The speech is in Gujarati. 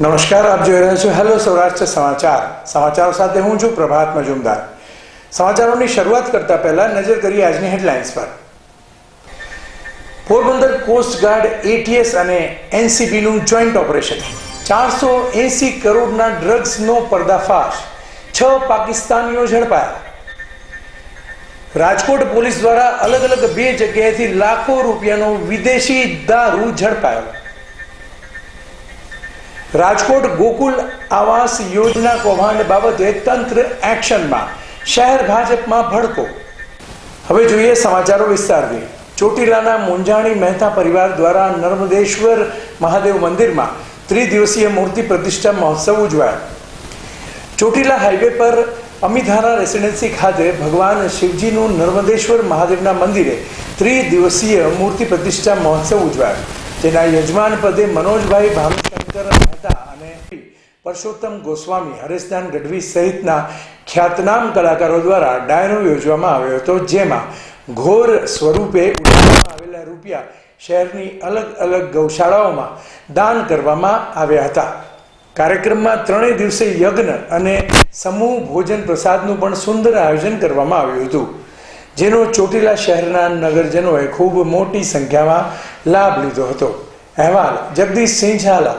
નમસ્કાર, આપ જોઈ રહ્યા છો હેલો સૌરાષ્ટ્ર સમાચાર. સમાચારો સાથે હું છું પ્રભાત મજુમદાર. સમાચારોની શરૂઆત કરતા પહેલા નજર કરીએ આજની હેડલાઇન્સ પર. પોરબંદર કોસ્ટ ગાર્ડ એટીએસ અને એનસીબીનું જોઈન્ટ ઓપરેશન. ચારસો એસી કરોડના ડ્રગ્સનો પર્દાફાશ. છ પાકિસ્તાનીઓ ઝડપાયા. રાજકોટ પોલીસ દ્વારા અલગ અલગ બે જગ્યાએથી લાખો રૂપિયાનો વિદેશી દારૂ ઝડપાયો. રાજકોટ ગોકુલ આવાસ યોજના કૌભાંડ બાબતે તંત્ર એક્શનમાં. શહેર ભાજપમાં ભડકો. હવે જોઈએ સમાચારો વિસ્તારથી. ચોટીલાના મુંજાણી મહેતા પરિવાર દ્વારા નર્મદેશ્વર મહાદેવ મંદિરમાં ત્રિદિવસીય મૂર્તિ પ્રતિષ્ઠા મહોત્સવ ઉજવાયો. ચોટીલા હાઈવે પર અમિધારા રેસિડેન્સી ખાતે ભગવાન શિવજીનું નર્મદેશ્વર મહાદેવના મંદિરે ત્રિદિવસીય મૂર્તિ પ્રતિષ્ઠા મહોત્સવ ઉજવાયો. જેના યજમાન પદે મનોજભાઈ ભાનુશંકર મહેતા અને પરસોત્તમ ગોસ્વામી, હરેશદાન ગઢવી સહિતના ખ્યાતનામ કલાકારો દ્વારા ડાયરો યોજવામાં આવ્યો હતો, જેમાં ઘોર સ્વરૂપે ઉડાડવામાં આવેલા રૂપિયા શહેરની અલગ અલગ ગૌશાળાઓમાં દાન કરવામાં આવ્યા હતા. કાર્યક્રમમાં ત્રણેય દિવસે યજ્ઞ અને સમૂહ ભોજન પ્રસાદનું પણ સુંદર આયોજન કરવામાં આવ્યું હતું. જેનો ચોટીલા શહેરના નગરજનોએ ખૂબ મોટી સંખ્યામાં લાભ લીધો હતો. અહેવાલ જગદીશસિંહ ઝાલા